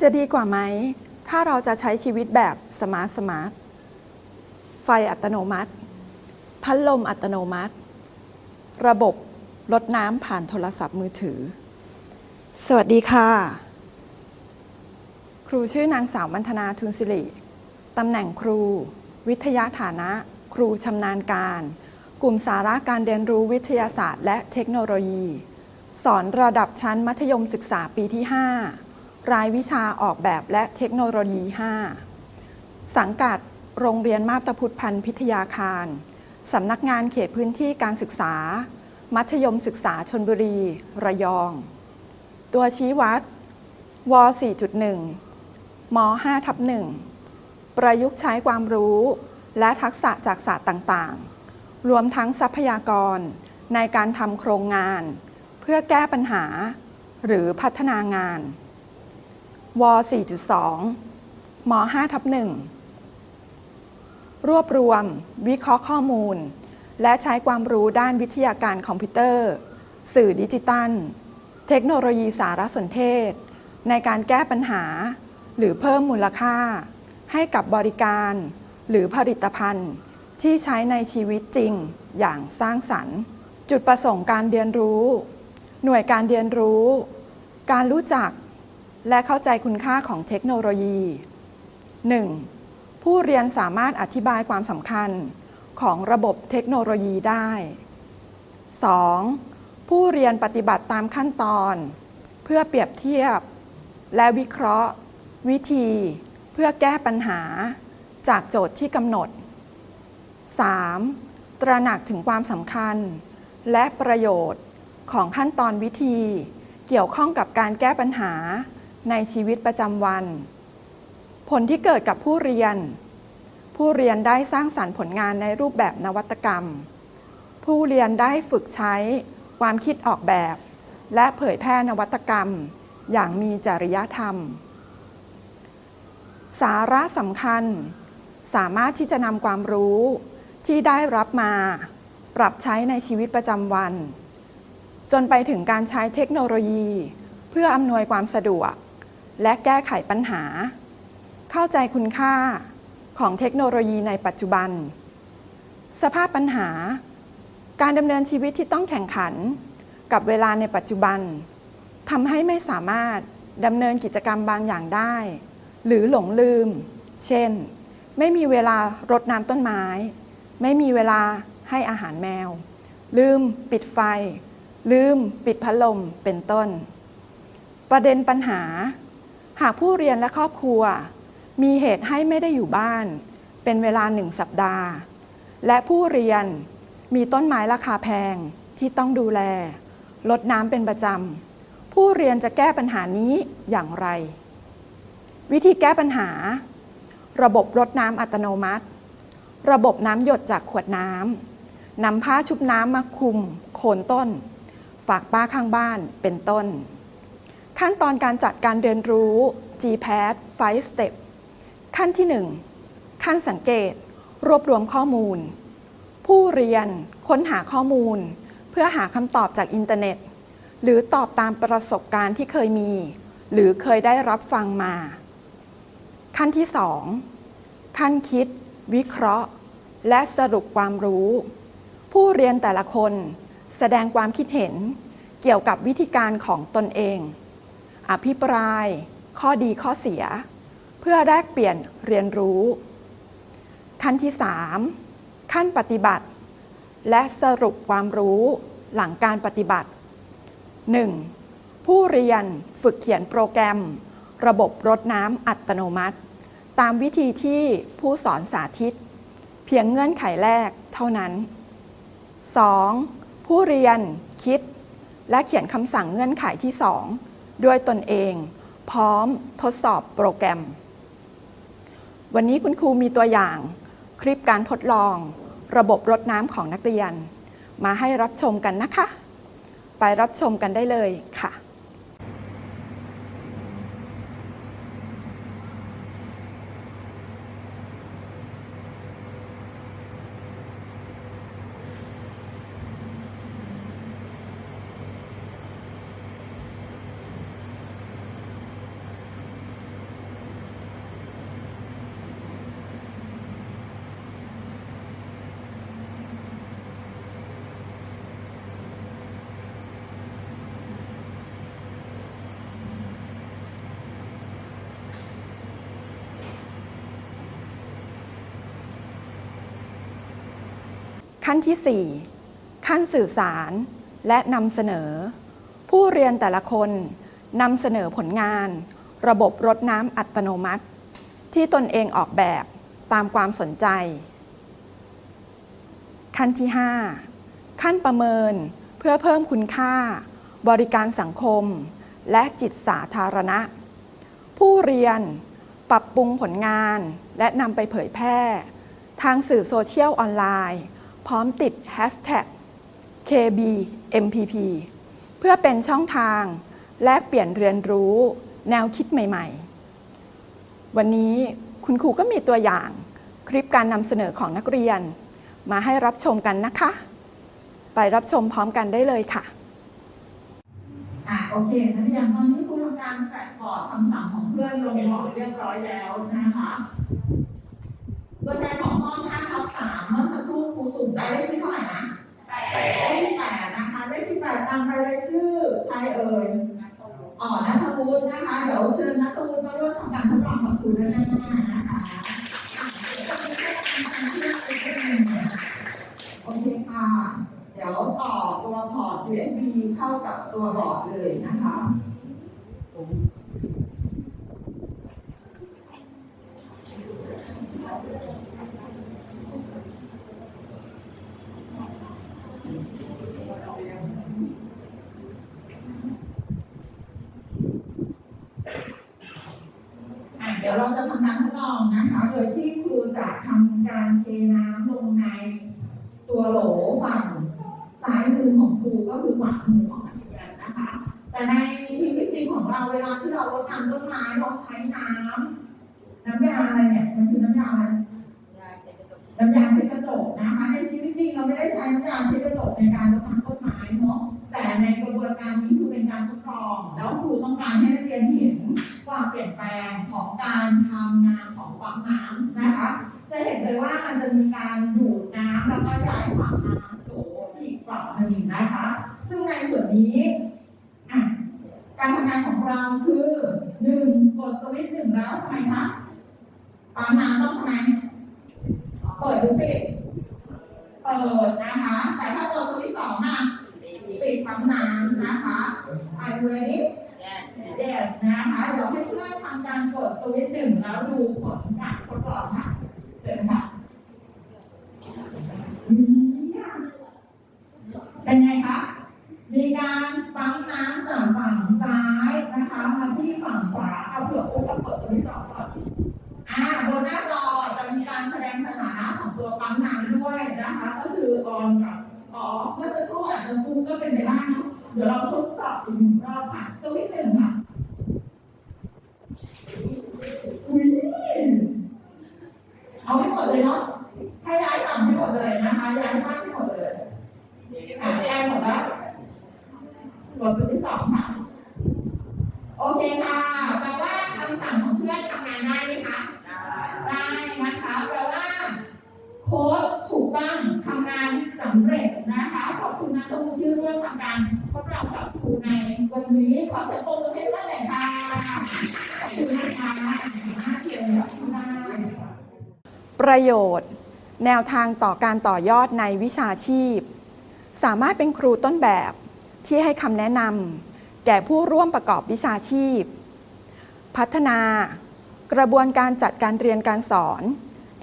จะดีกว่าไหม ถ้าเราจะใช้ชีวิตแบบสมาร์ทสมาร์ทไฟอัตโนมัติ พัดลมอัตโนมัติ ระบบรดน้ำผ่านโทรศัพท์มือถือ สวัสดีค่ะ ครูชื่อนางสาวมัณฑนาทุนสิริตำแหน่งครู วิทยาฐานะ ครูชำนาญการ กลุ่มสาระการเรียนรู้วิทยาศาสตร์ และเทคโนโลยี สอนระดับชั้นมัธยมศึกษาปีที่ 5 รายวิชาออกแบบและเทคโนโลยี 5 สังกัดโรงเรียนมาบตาพุทธพันธ์พิทยาคาร สำนักงานเขตพื้นที่การศึกษา มัธยมศึกษาชนบุรี ระยอง ตัวชี้วัดว 4.1 ม 5 ทับ 1 ประยุกต์ใช้ความรู้และทักษะจากศาสตร์ต่างๆ รวมทั้งทรัพยากรในการทำโครงงาน เพื่อแก้ปัญหาหรือพัฒนางาน ว 4.2 ม 5 ทับ 1 รวบรวม วิเคราะห์ข้อมูล และใช้ความรู้ด้านวิทยาการคอมพิวเตอร์ สื่อดิจิตัล เทคโนโลยีสารสนเทศ ในการแก้ปัญหา หรือเพิ่มมูลค่า ให้กับบริการ หรือผลิตภัณฑ์ ที่ใช้ในชีวิตจริงอย่างสร้างสรรค์ จุดประสงค์การเรียนรู้ หน่วยการเรียนรู้ การรู้จัก และเข้าใจคุณค่าของเทคโนโลยี 1. ผู้เรียนสามารถอธิบายความสำคัญของระบบเทคโนโลยีได้ 2. ผู้เรียนปฏิบัติตามขั้นตอน เพื่อเปรียบเทียบ และวิเคราะห์ วิธี เพื่อแก้ปัญหาจากโจทย์ที่กำหนด 3. ตระหนักถึงความสำคัญ และประโยชน์ของขั้นตอนวิธี เกี่ยวข้องกับการแก้ปัญหา ในชีวิตประจำวัน ผลที่เกิดกับผู้เรียน ผู้เรียนได้สร้างสรรค์ผลงานในรูปแบบนวัตกรรม ผู้เรียนได้ฝึกใช้ความคิดออกแบบ และเผยแพร่นวัตกรรม อย่างมีจริยธรรม สาระสำคัญ สามารถที่จะนำความรู้ที่ได้รับมา ปรับใช้ในชีวิตประจำวัน จนไปถึงการใช้เทคโนโลยี เพื่ออำนวยความสะดวก และแก้ไขปัญหา เข้าใจคุณค่าของเทคโนโลยีในปัจจุบัน สภาพปัญหา การดำเนินชีวิตที่ต้องแข่งขันกับเวลาในปัจจุบันทำให้ไม่สามารถดำเนินกิจกรรมบางอย่างได้ หรือหลงลืม เช่น ไม่มีเวลารดน้ำต้นไม้ ไม่มีเวลาให้อาหารแมว ลืมปิดไฟ ลืมปิดพัดลมเป็นต้น ประเด็นปัญหา หากผู้เรียนและครอบครัว มีเหตุให้ไม่ได้อยู่บ้าน เป็นเวลาหนึ่งสัปดาห์ และผู้เรียนมีต้นไม้ราคาแพงที่ต้องดูแล ลดน้ำเป็นประจำ ผู้เรียนจะแก้ปัญหานี้อย่างไร วิธีแก้ปัญหา ระบบรดน้ำอัตโนมัติ ระบบน้ำหยดจากขวดน้ำนำผ้าชุบน้ำมาคลุม โคนต้น ฝากป้าข้างบ้านเป็นต้น ขั้นตอนการจัดการเรียนรู้ GPAD 5 Step ขั้นที่ 1 ขั้นสังเกต รวบรวมข้อมูล ผู้เรียนค้นหาข้อมูล เพื่อหาคำตอบจากอินเทอร์เน็ต หรือตอบตามประสบการณ์ที่เคยมี หรือเคยได้รับฟังมา ขั้นที่ 2 ขั้นคิด วิเคราะห์ และสรุปความรู้ ผู้เรียนแต่ละคนแสดงความคิดเห็นเกี่ยวกับวิธีการของตนเอง อภิปราย ข้อดีข้อเสีย เพื่อแลกเปลี่ยนเรียนรู้ ขั้นที่ 3 ขั้นปฏิบัติ และสรุปความรู้หลังการปฏิบัติ 1. ผู้เรียนฝึกเขียนโปรแกรม ระบบรดน้ำอัตโนมัติ ตามวิธีที่ผู้สอนสาธิต เพียงเงื่อนไขแรกเท่านั้น 2. ผู้เรียนคิด และเขียนคำสั่งเงื่อนไขที่ 2 ด้วยตนเอง พร้อมทดสอบโปรแกรม วันนี้คุณครูมีตัวอย่าง คลิปการทดลอง ระบบรดน้ำของนักเรียน มาให้รับชมกันนะคะ ไปรับชมกันได้เลยค่ะ ขั้นที่ 4 ขั้นสื่อสารและนำเสนอ ผู้เรียนแต่ละคนนำเสนอผลงาน ระบบรดน้ำอัตโนมัติ ที่ตนเองออกแบบตามความสนใจ ขั้นที่ 5 ขั้นประเมินเพื่อเพิ่มคุณค่า บริการสังคม และจิตสาธารณะ ผู้เรียนปรับปรุงผลงานและนำไปเผยแพร่ ทางสื่อโซเชียลออนไลน์ พร้อมติด Hashtag KBMPP เพื่อเป็นช่องทางแลกเปลี่ยนเรียนรู้แนวคิดใหม่ ๆ วันนี้คุณครูก็มีตัวอย่างคลิปการนำเสนอของนักเรียน มาให้รับชมกันนะคะ ไปรับชมพร้อมกันได้เลยค่ะอะโอเคนักเรียนตอนนี้ครูทำการแปะบอร์ดคำสั่งของเพื่อนลงบอร์ดเรียบร้อยแล้วนะคะตัวแทนของห้องท่านทับสามเมื่อสัก สุ่มได้เลขที่เท่าไหร่นะได้ที่แปดนะคะเลขที่แปดตามไปเลยชื่อใครเอ่ยอ๋อนัทวุฒินะคะ เดี๋ยวเชิญนัทวุฒิมาร่วมทำการทดลองกับครูด้านหน้านะคะโอเคค่ะ เดี๋ยวต่อตัวพอร์ต USB เข้ากับตัวบอร์ดเลยนะคะเดี๋ยวเราจะทำการทดล องนะคะ โดยที่ครูจะทำการเทน้ำลงในตัวโหลฝั่งซ้ายมือของครูก็คือขวามือของนักเรียนนะคะ แต่ในชีวิตจริงของเราเวลาที่เรารดน้ำต้นไม้เราใช้น้ำน้ำยาอะไรเนี่ยมันคือน้ำยาอะไรน้ำยาเช็ดกระจกนะคะ ในชีวิตจริงเราไม่ได้ใช้น้ำยาเช็ดกระจกในการรดน้ำต้นไม้เนาะแต่ในกระบวนการนี้คือเป็นการทดลอง แล้วครูต้องการให้นักเรียนเห็นความเปลี่ยนแปลงของการทำงาน ของปั๊มน้ำนะคะ จะเห็นเลยว่ามันจะมีการดูดน้ำแล้วก็ย้ายฝั่งน้ำโถที่อีกฝั่งหนึ่งนะคะ ซึ่งในส่วนนี้อะการทำงานของเราคือหนึ่งกดสวิตช์หนึ่งแล้วทำไมคะปั๊มน้ำต้องทำไมเปิดหรือปิดเปิดนะคะ แต่ถ้าตัวสวิตช์สองน่ะปิดปั๊มน้ำนะคะ Are you ready yes นะคะเดี๋ยวให้เพื่อนทำการกดสวิตช์หนึ่งแล้วดูผลการทดลองค่ะ เชิญค่ะอืม เป็นไงคะ มีการปั๊มน้ำจากฝั่งซ้ายนะคะมาที่ฝั่งขวา เอาเผื่ออุ๊บกับกดสวิตช์สองก่อนอ่าบนหน้าจอจะมีการแสดงสถานะของตัวปั๊มน้ำด้วยนะคะ ก็คือออนกับออฟเมื่อสักครู่อาจจะฟุ้งก็เป็นไปได้เนะเดี๋ยวเราทดสอบอีกหนึ่งรอบค่ะสวิตช์หนึ่งค่ะอุ้ยเอาให้หมดเลยเนาะให้ย้ายฝั่งให้หมดเลยนะคะย้ายข้างให้หมดเลยอะแอนหมดแล้วกดสวิตช์สองค่ะ โอเคค่ะแปลว่าคำสั่งของเพื่อนทำงานได้ไหมคะ ได้นะคะแปลว่า โค้ดถูกต้องทำงานสำเร็จนะคะ ขอบคุณนะทุกที่ร่วมทำการทดลองกับครูในวันนี้ขอเสียงปรบมือให้เพื่อนหน่อยค่ะขอบคุณนะคะน่าเชื่อแบบได้ประโยชน์ แนวทางต่อการต่อยอดในวิชาชีพ สามารถเป็นครูต้นแบบที่ให้คำแนะนำแก่ผู้ร่วมประกอบวิชาชีพ พัฒนากระบวนการจัดการเรียนการสอน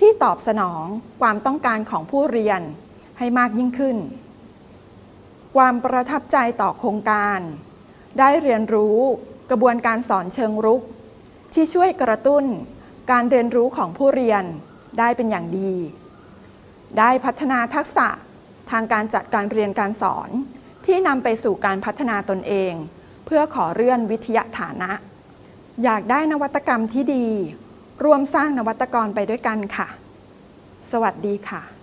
ที่ตอบสนองความต้องการของผู้เรียน ให้มากยิ่งขึ้น ความประทับใจต่อโครงการ ได้เรียนรู้กระบวนการสอนเชิงรุก ที่ช่วยกระตุ้นการเรียนรู้ของผู้เรียนได้เป็นอย่างดี ได้พัฒนาทักษะทางการจัดการเรียนการสอน ที่นำไปสู่การพัฒนาตนเอง เพื่อขอเลื่อนวิทยาฐานะ อยากได้นวัตกรรมที่ดี ร่วมสร้างนวัตกรไปด้วยกันค่ะ สวัสดีค่ะ